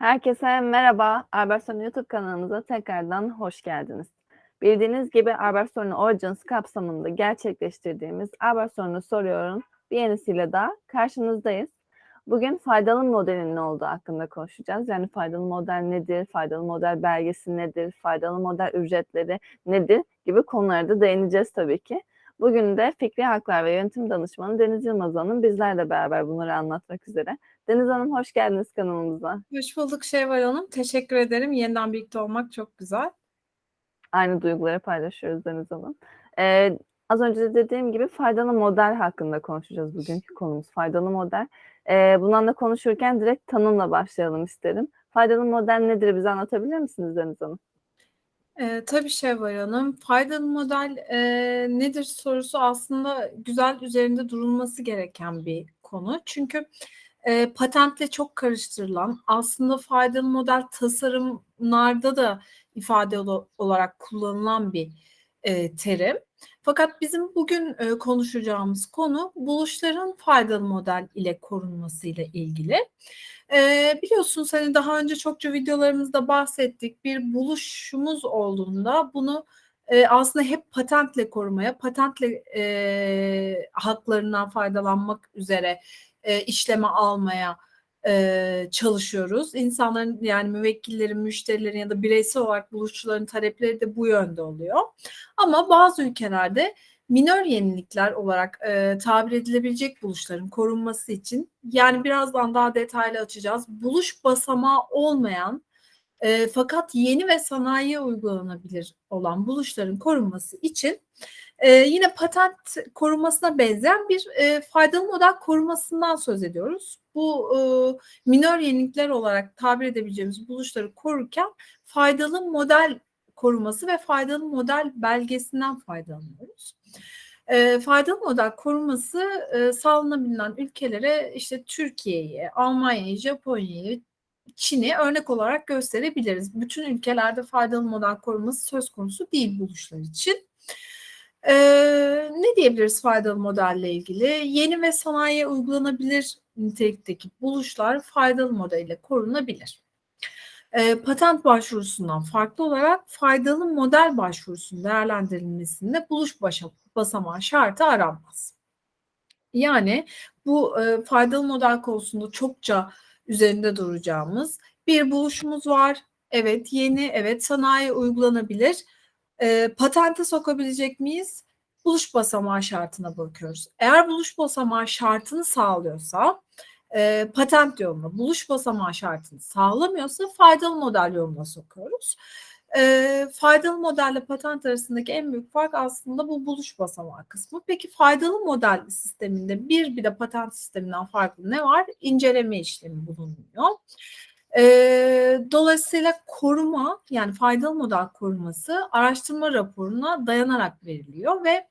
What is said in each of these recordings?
Herkese merhaba. Albertson YouTube kanalımıza tekrardan hoş geldiniz. Bildiğiniz gibi Albertson Origins kapsamında gerçekleştirdiğimiz Albertson'u soruyorum bir yenisiyle daha karşınızdayız. Bugün faydalı modelin ne olduğu hakkında konuşacağız. Yani faydalı model nedir, faydalı model belgesi nedir, faydalı model ücretleri nedir gibi konulara da değineceğiz tabii ki. Bugün de Fikri Haklar ve Yönetim Danışmanı Deniz Yılmaz Hanım bizlerle beraber bunları anlatmak üzere. Deniz Hanım hoş geldiniz kanalımıza. Hoş bulduk Şevval Hanım. Teşekkür ederim. Yeniden birlikte olmak çok güzel. Aynı duyguları paylaşıyoruz Deniz Hanım. Ee, az önce de dediğim gibi faydalı model hakkında konuşacağız bugünkü konumuz. Faydalı model. Ee, bundan da konuşurken direkt tanımla başlayalım isterim. Faydalı model nedir bize anlatabilir misiniz Deniz Hanım? Ee, tabii Şevval Hanım. Faydalı model e, nedir sorusu aslında güzel üzerinde durulması gereken bir konu. Çünkü e, patentle çok karıştırılan aslında faydalı model tasarımlarda da ifade olarak kullanılan bir e, terim. Fakat bizim bugün e, konuşacağımız konu buluşların faydalı model ile korunması ile ilgili. E, biliyorsunuz hani daha önce çokça videolarımızda bahsettik. Bir buluşumuz olduğunda bunu e, aslında hep patentle korumaya, patentle e, haklarından faydalanmak üzere e, işleme almaya e, çalışıyoruz. İnsanların yani müvekkillerin, müşterilerin ya da bireysel olarak buluşçuların talepleri de bu yönde oluyor. Ama bazı ülkelerde minör yenilikler olarak e, tabir edilebilecek buluşların korunması için yani birazdan daha detaylı açacağız. Buluş basamağı olmayan e, fakat yeni ve sanayiye uygulanabilir olan buluşların korunması için e, yine patent korumasına benzeyen bir e, faydalı model korumasından söz ediyoruz. Bu e, minör yenilikler olarak tabir edebileceğimiz buluşları korurken faydalı model koruması ve faydalı model belgesinden faydalanıyoruz. E, faydalı model koruması e, sağlanabilen ülkelere işte Türkiye'yi, Almanya'yı, Japonya'yı, Çin'i örnek olarak gösterebiliriz. Bütün ülkelerde faydalı model koruması söz konusu değil buluşlar için. Ee, ne diyebiliriz faydalı modelle ilgili? Yeni ve sanayiye uygulanabilir nitelikteki buluşlar faydalı modelle korunabilir. Ee, patent başvurusundan farklı olarak faydalı model başvurusunun değerlendirilmesinde buluş basamağı şartı aranmaz. Yani bu e, faydalı model konusunda çokça üzerinde duracağımız bir buluşumuz var. Evet yeni, evet sanayi uygulanabilir. E, patente sokabilecek miyiz? Buluş basamağı şartına bakıyoruz. Eğer buluş basamağı şartını sağlıyorsa e, patent yoluna, buluş basamağı şartını sağlamıyorsa faydalı model yoluna sokuyoruz. E, faydalı modelle patent arasındaki en büyük fark aslında bu buluş basamağı kısmı. Peki faydalı model sisteminde bir bir de patent sisteminden farklı ne var? İnceleme işlemi bulunuyor. E, dolayısıyla koruma yani faydalı model koruması araştırma raporuna dayanarak veriliyor ve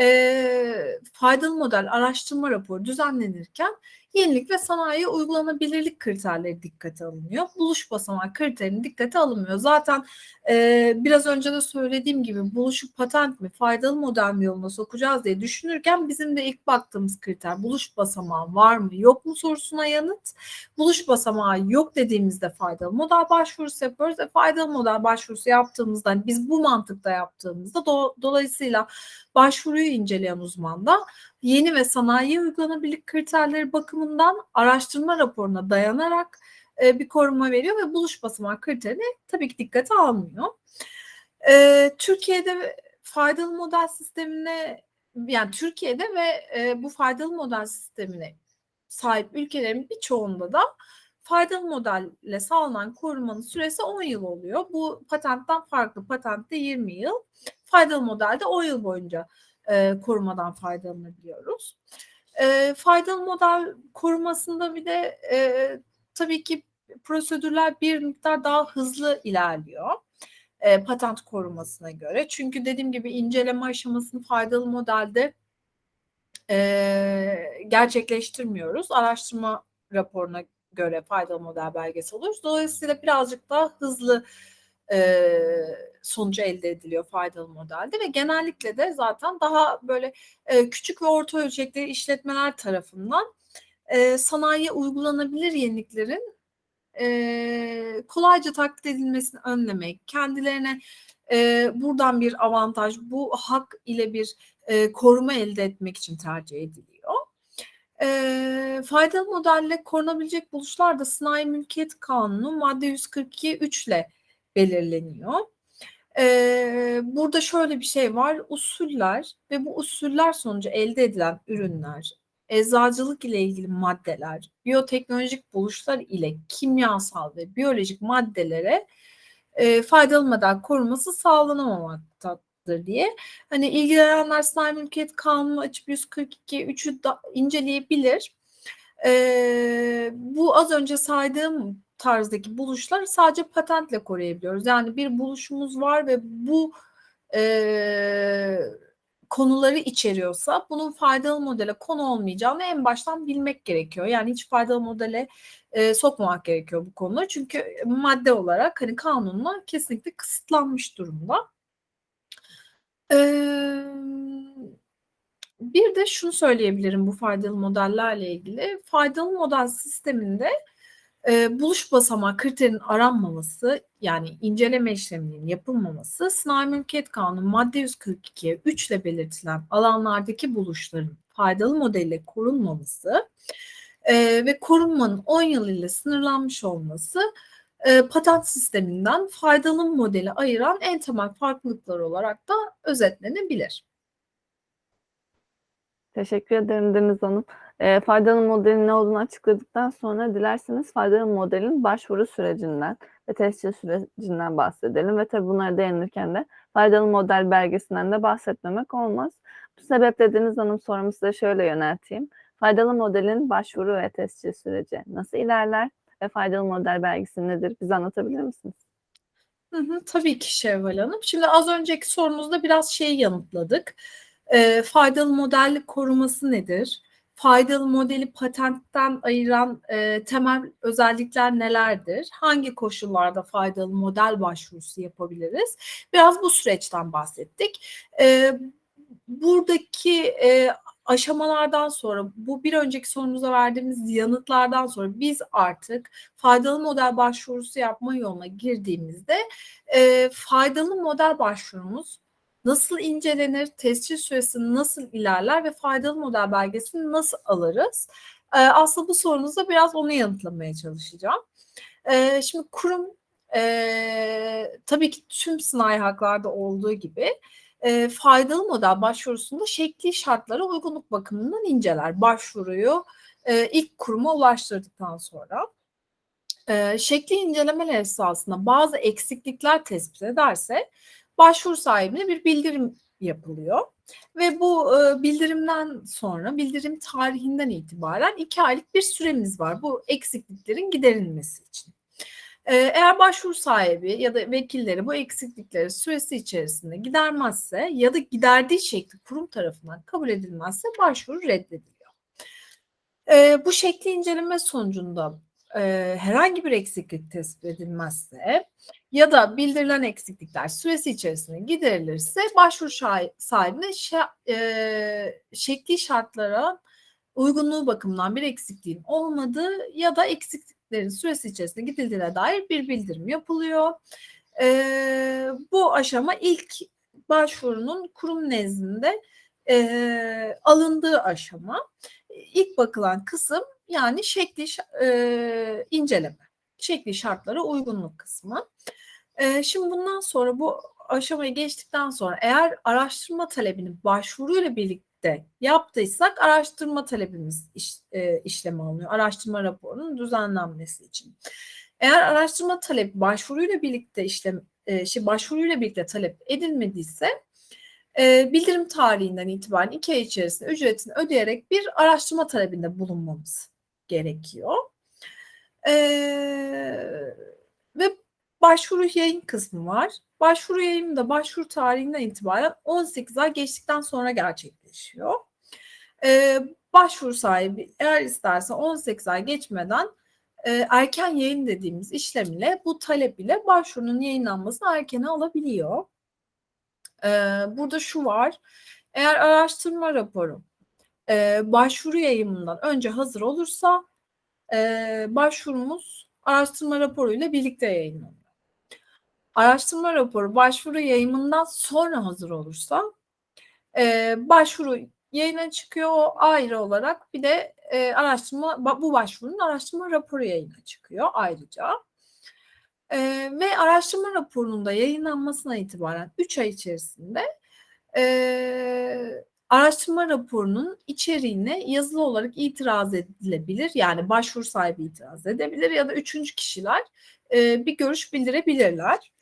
e, faydalı model araştırma raporu düzenlenirken yenilik ve sanayi uygulanabilirlik kriterleri dikkate alınıyor. Buluş basamağı kriterini dikkate alınmıyor. Zaten e, biraz önce de söylediğim gibi buluşu patent mi, faydalı model mi yoluna sokacağız diye düşünürken bizim de ilk baktığımız kriter buluş basamağı var mı, yok mu sorusuna yanıt. Buluş basamağı yok dediğimizde faydalı model başvurusu yapıyoruz ve faydalı model başvurusu yaptığımızda hani biz bu mantıkta yaptığımızda do, dolayısıyla başvuruyu inceleyen uzman da yeni ve sanayi uygulanabilik kriterleri bakımından araştırma raporuna dayanarak e, bir koruma veriyor ve buluş basamağı kriterini tabii ki dikkate almıyor. E, Türkiye'de faydalı model sistemine yani Türkiye'de ve e, bu faydalı model sistemine sahip ülkelerin birçoğunda da faydalı modelle sağlanan korumanın süresi 10 yıl oluyor. Bu patentten farklı. Patentte 20 yıl. Faydalı modelde 10 yıl boyunca e, korumadan faydalanabiliyoruz. E, faydalı model korumasında bir de e, tabii ki prosedürler bir miktar daha hızlı ilerliyor e, patent korumasına göre. Çünkü dediğim gibi inceleme aşamasını faydalı modelde e, gerçekleştirmiyoruz. Araştırma raporuna göre faydalı model belgesi alıyoruz. Dolayısıyla birazcık daha hızlı e, sonucu elde ediliyor faydalı modelde ve genellikle de zaten daha böyle e, küçük ve orta ölçekli işletmeler tarafından e, sanayiye uygulanabilir yeniliklerin e, kolayca taklit edilmesini önlemek, kendilerine e, buradan bir avantaj, bu hak ile bir e, koruma elde etmek için tercih ediliyor. E, faydalı modelle korunabilecek buluşlar da Sınai Mülkiyet Kanunu madde 142 3 ile belirleniyor. E, burada şöyle bir şey var, usuller ve bu usuller sonucu elde edilen ürünler, eczacılık ile ilgili maddeler, biyoteknolojik buluşlar ile kimyasal ve biyolojik maddelere e, faydalı model koruması sağlanamamaktadır diye. Hani ilgilenenler Sınai Mülkiyet Kanunu açıp 142 3'ü da inceleyebilir. E, bu az önce saydığım tarzdaki buluşlar sadece patentle koruyabiliyoruz. Yani bir buluşumuz var ve bu e, konuları içeriyorsa bunun faydalı modele konu olmayacağını en baştan bilmek gerekiyor. Yani hiç faydalı modele e, sokmamak gerekiyor bu konuları. Çünkü madde olarak hani kanunla kesinlikle kısıtlanmış durumda. Ee, bir de şunu söyleyebilirim bu faydalı modellerle ilgili. Faydalı model sisteminde e, buluş basamağı kriterin aranmaması yani inceleme işleminin yapılmaması Sınai Mülkiyet Kanunu madde 142'ye 3 ile belirtilen alanlardaki buluşların faydalı modelle korunmaması e, ve korunmanın 10 yıl ile sınırlanmış olması e, patent sisteminden faydalı modeli ayıran en temel farklılıklar olarak da özetlenebilir. Teşekkür ederim Deniz Hanım. E, faydalı modelin ne olduğunu açıkladıktan sonra dilerseniz faydalı modelin başvuru sürecinden ve tescil sürecinden bahsedelim. Ve tabii bunlara değinirken de faydalı model belgesinden de bahsetmemek olmaz. Bu sebeple Deniz Hanım sorumu size şöyle yönelteyim. Faydalı modelin başvuru ve tescil süreci nasıl ilerler ve faydalı model belgesi nedir? Bize anlatabilir misiniz? Hı hı, tabii ki Şevval Hanım. Şimdi az önceki sorunuzda biraz şeyi yanıtladık. E, faydalı model koruması nedir? Faydalı modeli patentten ayıran e, temel özellikler nelerdir? Hangi koşullarda faydalı model başvurusu yapabiliriz? Biraz bu süreçten bahsettik. E, buradaki e, aşamalardan sonra bu bir önceki sorumuza verdiğimiz yanıtlardan sonra biz artık faydalı model başvurusu yapma yoluna girdiğimizde e, faydalı model başvurumuz nasıl incelenir, tescil süresi nasıl ilerler ve faydalı model belgesini nasıl alırız? E, aslında bu sorunuzda biraz onu yanıtlamaya çalışacağım. E, şimdi kurum e, tabii ki tüm sınai haklarda olduğu gibi e, faydalı model başvurusunda şekli şartlara uygunluk bakımından inceler. Başvuruyu e, ilk kuruma ulaştırdıktan sonra. Şekli incelemeler esasında bazı eksiklikler tespit ederse başvuru sahibine bir bildirim yapılıyor. Ve bu e, bildirimden sonra, bildirim tarihinden itibaren iki aylık bir süremiz var bu eksikliklerin giderilmesi için. Eğer başvuru sahibi ya da vekilleri bu eksiklikleri süresi içerisinde gidermezse ya da giderdiği şekli kurum tarafından kabul edilmezse başvuru reddediliyor. Bu şekli inceleme sonucunda herhangi bir eksiklik tespit edilmezse ya da bildirilen eksiklikler süresi içerisinde giderilirse başvuru sahibine şekli şartlara uygunluğu bakımından bir eksikliğin olmadığı ya da eksikliklerin süresi içerisinde gidildiğine dair bir bildirim yapılıyor. Ee, bu aşama ilk başvurunun kurum nezdinde e, alındığı aşama. İlk bakılan kısım yani şekli e, inceleme, şekli şartlara uygunluk kısmı. Şimdi bundan sonra bu aşamayı geçtikten sonra eğer araştırma talebini başvuruyla birlikte yaptıysak araştırma talebimiz iş, e, işleme alınıyor. Araştırma raporunun düzenlenmesi için. Eğer araştırma talebi başvuruyla birlikte işlem e, şey başvuruyla birlikte talep edilmediyse e, bildirim tarihinden itibaren iki ay içerisinde ücretini ödeyerek bir araştırma talebinde bulunmamız gerekiyor. E, ve başvuru yayın kısmı var. Başvuru yayını da başvuru tarihinden itibaren 18 ay geçtikten sonra gerçekleşiyor. Ee, başvuru sahibi eğer isterse 18 ay geçmeden e, erken yayın dediğimiz işlem ile bu talep ile başvurunun yayınlanmasını erkene alabiliyor. Ee, burada şu var. Eğer araştırma raporu e, başvuru yayımından önce hazır olursa e, başvurumuz araştırma raporuyla birlikte yayınlanıyor. Araştırma raporu başvuru yayımından sonra hazır olursa e, başvuru yayına çıkıyor o ayrı olarak bir de e, araştırma bu başvurunun araştırma raporu yayına çıkıyor ayrıca. E, ve araştırma raporunun da yayınlanmasına itibaren 3 ay içerisinde e, araştırma raporunun içeriğine yazılı olarak itiraz edilebilir. Yani başvuru sahibi itiraz edebilir ya da üçüncü kişiler e, bir görüş bildirebilirler.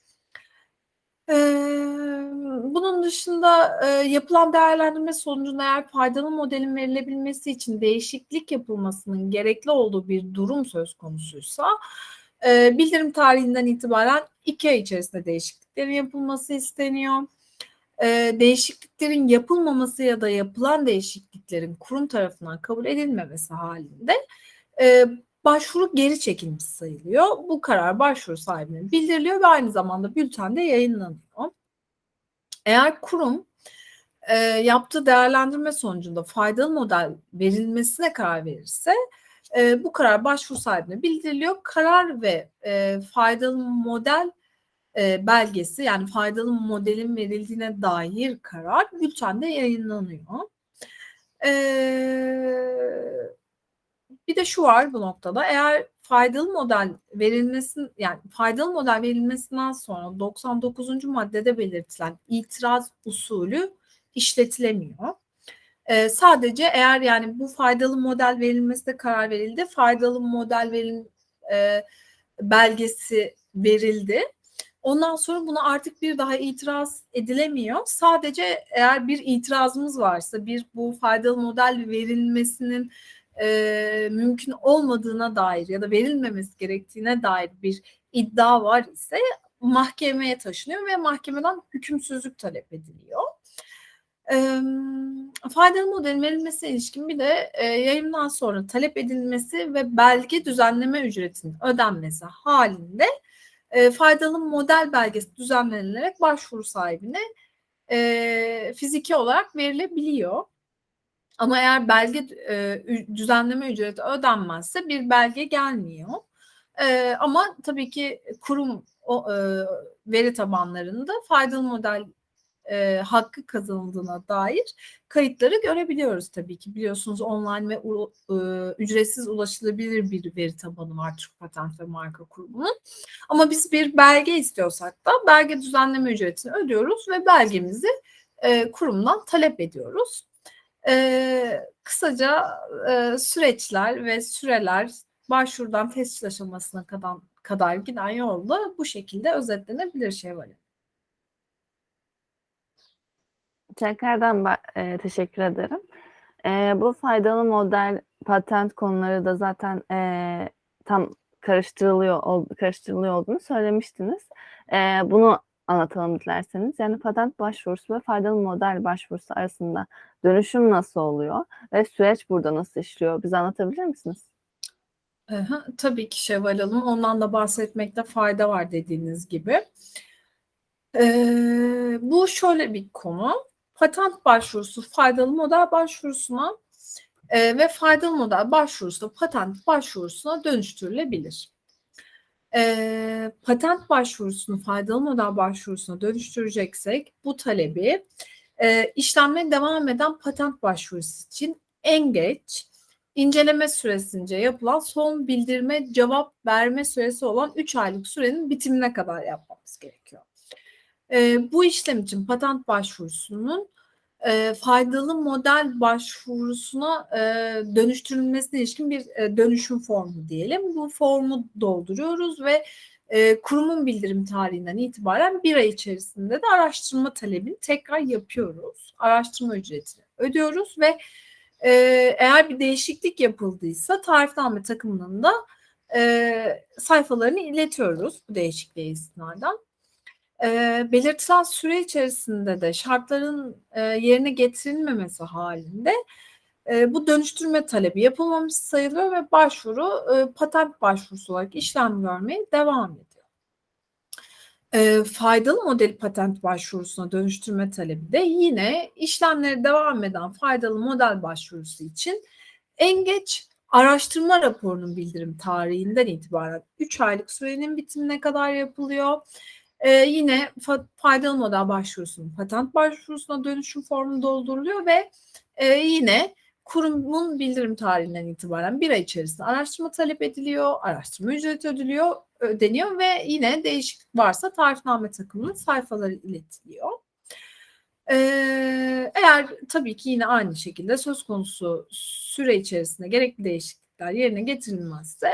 E, bunun dışında e, yapılan değerlendirme sonucunda eğer faydalı modelin verilebilmesi için değişiklik yapılmasının gerekli olduğu bir durum söz konusuysa e, bildirim tarihinden itibaren iki ay içerisinde değişikliklerin yapılması isteniyor. E, değişikliklerin yapılmaması ya da yapılan değişikliklerin kurum tarafından kabul edilmemesi halinde e, başvuru geri çekilmiş sayılıyor. Bu karar başvuru sahibine bildiriliyor ve aynı zamanda bültende yayınlanıyor. Eğer kurum e, yaptığı değerlendirme sonucunda faydalı model verilmesine karar verirse e, bu karar başvuru sahibine bildiriliyor. Karar ve e, faydalı model e, belgesi yani faydalı modelin verildiğine dair karar bültende yayınlanıyor. E, bir de şu var bu noktada eğer faydalı model verilmesin yani faydalı model verilmesinden sonra 99. maddede belirtilen itiraz usulü işletilemiyor. E, sadece eğer yani bu faydalı model verilmesine karar verildi, faydalı model verin e, belgesi verildi Ondan sonra buna artık bir daha itiraz edilemiyor. Sadece eğer bir itirazımız varsa, bir bu faydalı model verilmesinin e, mümkün olmadığına dair ya da verilmemesi gerektiğine dair bir iddia var ise mahkemeye taşınıyor ve mahkemeden hükümsüzlük talep ediliyor. E, faydalı modelin verilmesine ilişkin bir de e, yayından sonra talep edilmesi ve belge düzenleme ücretinin ödenmesi halinde e, faydalı model belgesi düzenlenilerek başvuru sahibine e, fiziki olarak verilebiliyor. Ama eğer belge e, düzenleme ücreti ödenmezse bir belge gelmiyor. E, ama tabii ki kurum o, e, veri tabanlarında faydalı model e, hakkı kazanıldığına dair kayıtları görebiliyoruz tabii ki. Biliyorsunuz online ve e, ücretsiz ulaşılabilir bir veri tabanı var Türk Patent ve Marka Kurumu'nun. Ama biz bir belge istiyorsak da belge düzenleme ücretini ödüyoruz ve belgemizi e, kurumdan talep ediyoruz. E, kısaca e, süreçler ve süreler başvurudan tescil aşamasına kadar, kadar giden yolda bu şekilde özetlenebilir şey var. Tekrardan e, teşekkür ederim. E, bu faydalı model patent konuları da zaten e, tam karıştırılıyor karıştırılıyor olduğunu söylemiştiniz. E, bunu anlatalım dilerseniz. Yani patent başvurusu ve faydalı model başvurusu arasında dönüşüm nasıl oluyor ve süreç burada nasıl işliyor? Bize anlatabilir misiniz? Aha, tabii ki Şevval Hanım. Ondan da bahsetmekte fayda var dediğiniz gibi. Ee, bu şöyle bir konu patent başvurusu faydalı model başvurusuna e, ve faydalı model başvurusu da patent başvurusuna dönüştürülebilir. E, patent başvurusunu faydalı model başvurusuna dönüştüreceksek bu talebi e, işlemle devam eden patent başvurusu için en geç inceleme süresince yapılan son bildirme cevap verme süresi olan 3 aylık sürenin bitimine kadar yapmamız gerekiyor. E, bu işlem için patent başvurusunun e, faydalı model başvurusuna e, dönüştürülmesine ilişkin bir e, dönüşüm formu diyelim. Bu formu dolduruyoruz ve e, kurumun bildirim tarihinden itibaren bir ay içerisinde de araştırma talebini tekrar yapıyoruz. Araştırma ücretini ödüyoruz ve e, eğer bir değişiklik yapıldıysa tarifname takımının da e, sayfalarını iletiyoruz bu değişikliğe istinaden. Belirtilen süre içerisinde de şartların yerine getirilmemesi halinde bu dönüştürme talebi yapılmamış sayılıyor ve başvuru patent başvurusu olarak işlem görmeye devam ediyor. Faydalı model patent başvurusuna dönüştürme talebi de yine işlemleri devam eden faydalı model başvurusu için en geç araştırma raporunun bildirim tarihinden itibaren 3 aylık sürenin bitimine kadar yapılıyor. Ee, yine fa- faydalı model başvurusunun patent başvurusuna dönüşüm formu dolduruluyor ve e, yine kurumun bildirim tarihinden itibaren bir ay içerisinde araştırma talep ediliyor, araştırma ücreti ödülüyor, ödeniyor ve yine değişiklik varsa tarifname takımının sayfaları iletiliyor. Ee, eğer tabii ki yine aynı şekilde söz konusu süre içerisinde gerekli değişiklikler yerine getirilmezse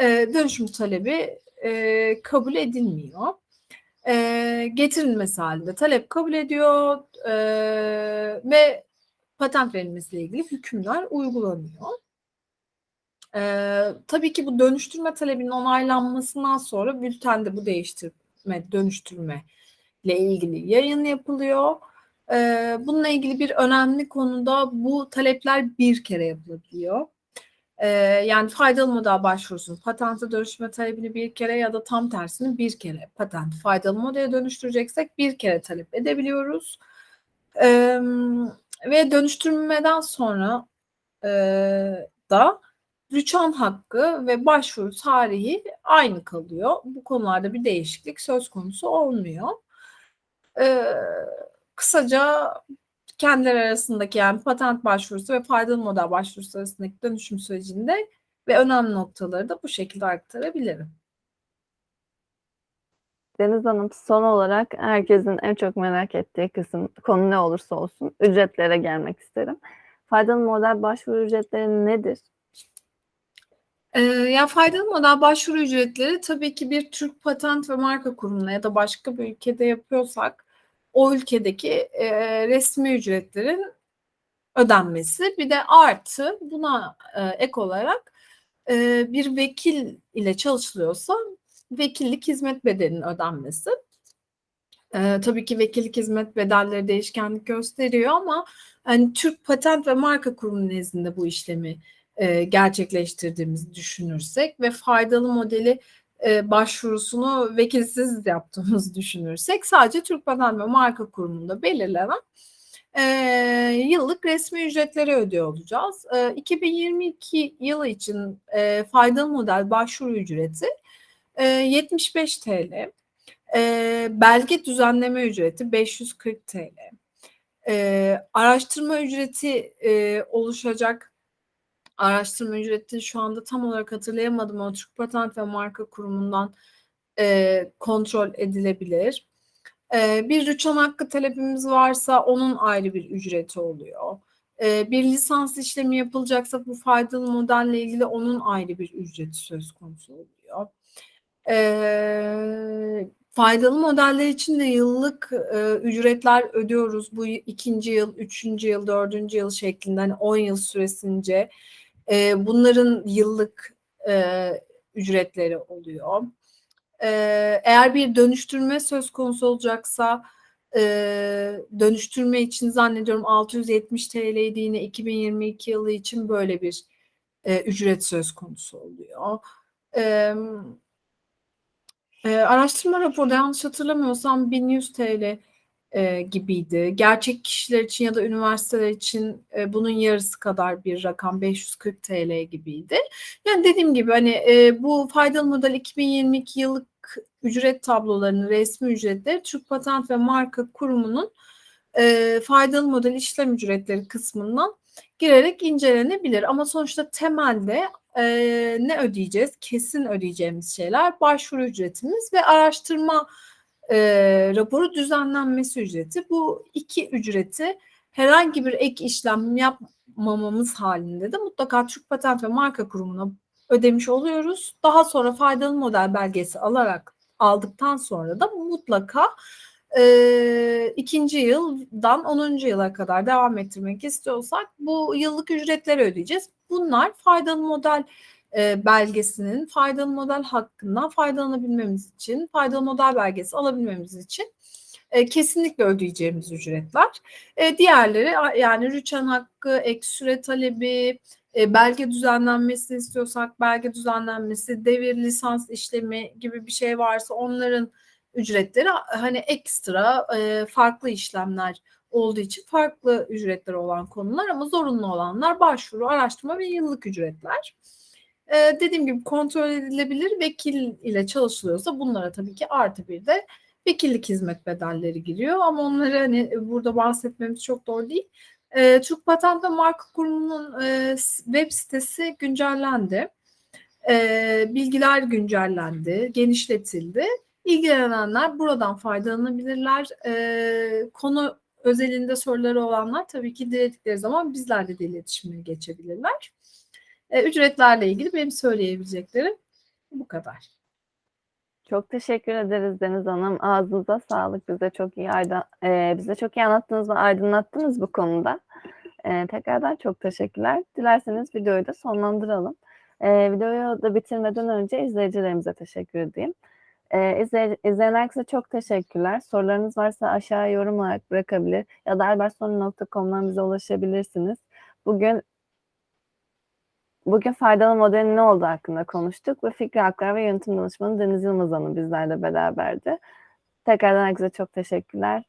e, dönüşüm talebi e, kabul edilmiyor. E, getirilmesi halinde talep kabul ediyor e, ve patent verilmesiyle ilgili hükümler uygulanıyor. Ee, tabii ki bu dönüştürme talebinin onaylanmasından sonra bültende bu değiştirme, dönüştürme ile ilgili yayın yapılıyor. Bununla ilgili bir önemli konuda bu talepler bir kere yapılabiliyor. Ee, yani faydalı model başvurusunun patente dönüştürme talebini bir kere ya da tam tersini bir kere patent faydalı modele dönüştüreceksek bir kere talep edebiliyoruz. Ve dönüştürmeden sonra da rüçhan hakkı ve başvuru tarihi aynı kalıyor. Bu konularda bir değişiklik söz konusu olmuyor. Ee, kısaca kendileri arasındaki yani patent başvurusu ve faydalı model başvurusu arasındaki dönüşüm sürecinde ve önemli noktaları da bu şekilde aktarabilirim. Deniz Hanım son olarak herkesin en çok merak ettiği kısım konu ne olursa olsun ücretlere gelmek isterim. Faydalı model başvuru ücretleri nedir? Ee, ya faydalı model başvuru ücretleri tabii ki bir Türk Patent ve Marka Kurumu'na ya da başka bir ülkede yapıyorsak o ülkedeki e, resmi ücretlerin ödenmesi bir de artı buna e, ek olarak e, bir vekil ile çalışılıyorsa vekillik hizmet bedelinin ödenmesi. E, tabii ki vekillik hizmet bedelleri değişkenlik gösteriyor ama hani Türk Patent ve Marka Kurumu nezdinde bu işlemi e, gerçekleştirdiğimizi düşünürsek ve faydalı modeli e, başvurusunu vekilsiz yaptığımızı düşünürsek sadece Türk Patent ve Marka Kurumu'nda belirlenen e, yıllık resmi ücretleri ödüyor olacağız. E, 2022 yılı için e, faydalı model başvuru ücreti e, 75 TL. E, belge düzenleme ücreti 540 TL. E, araştırma ücreti e, oluşacak araştırma ücreti şu anda tam olarak hatırlayamadım ama Türk Patent ve Marka Kurumu'ndan e, kontrol edilebilir. E, bir rüçhan hakkı talebimiz varsa onun ayrı bir ücreti oluyor. E, bir lisans işlemi yapılacaksa bu faydalı modelle ilgili onun ayrı bir ücreti söz konusu oluyor. E, faydalı modeller için de yıllık e, ücretler ödüyoruz. Bu ikinci yıl, üçüncü yıl, dördüncü yıl şeklinde hani 10 yıl süresince e, bunların yıllık e, ücretleri oluyor. E, eğer bir dönüştürme söz konusu olacaksa e, dönüştürme için zannediyorum 670 TL'ydi yine 2022 yılı için böyle bir e, ücret söz konusu oluyor. E, e, araştırma raporu yanlış hatırlamıyorsam 1100 TL e, gibiydi. Gerçek kişiler için ya da üniversiteler için e, bunun yarısı kadar bir rakam 540 TL gibiydi. Yani dediğim gibi hani e, bu faydalı model 2022 yıllık ücret tablolarının resmi ücretleri Türk Patent ve Marka Kurumu'nun e, faydalı model işlem ücretleri kısmından girerek incelenebilir. Ama sonuçta temelde e, ne ödeyeceğiz? Kesin ödeyeceğimiz şeyler başvuru ücretimiz ve araştırma e, raporu düzenlenmesi ücreti. Bu iki ücreti herhangi bir ek işlem yapmamamız halinde de mutlaka Türk Patent ve Marka Kurumu'na ödemiş oluyoruz. Daha sonra faydalı model belgesi alarak aldıktan sonra da mutlaka e, ikinci yıldan 10. yıla kadar devam ettirmek istiyorsak bu yıllık ücretleri ödeyeceğiz. Bunlar faydalı model e, belgesinin faydalı model hakkından faydalanabilmemiz için, faydalı model belgesi alabilmemiz için e, kesinlikle ödeyeceğimiz ücretler. E, diğerleri yani rüçhan hakkı, ek süre talebi, e, belge düzenlenmesi istiyorsak belge düzenlenmesi, devir lisans işlemi gibi bir şey varsa onların ücretleri hani ekstra e, farklı işlemler olduğu için farklı ücretleri olan konular ama zorunlu olanlar başvuru, araştırma ve yıllık ücretler. Ee, dediğim gibi kontrol edilebilir vekil ile çalışılıyorsa bunlara tabii ki artı bir de vekillik hizmet bedelleri giriyor ama onları hani burada bahsetmemiz çok doğru değil. Ee, Türk Patent ve Marka Kurumu'nun e, web sitesi güncellendi. Ee, bilgiler güncellendi, genişletildi. İlgilenenler buradan faydalanabilirler. Ee, konu özelinde soruları olanlar tabii ki diledikleri zaman bizlerle de iletişime geçebilirler. Ee, ücretlerle ilgili benim söyleyebileceklerim bu kadar. Çok teşekkür ederiz Deniz Hanım. Ağzınıza sağlık. Bize çok iyi ayda, e, bize çok iyi anlattınız ve aydınlattınız bu konuda. E, tekrardan çok teşekkürler. Dilerseniz videoyu da sonlandıralım. E, videoyu da bitirmeden önce izleyicilerimize teşekkür edeyim. E, izley- herkese çok teşekkürler. Sorularınız varsa aşağıya yorum olarak bırakabilir ya da albertsonu.com'dan bize ulaşabilirsiniz. Bugün Bugün faydalı modelin ne olduğu hakkında konuştuk ve Fikri Haklar ve Yönetim Danışmanı Deniz Yılmaz Hanım bizlerle beraberdi. Tekrardan herkese çok teşekkürler.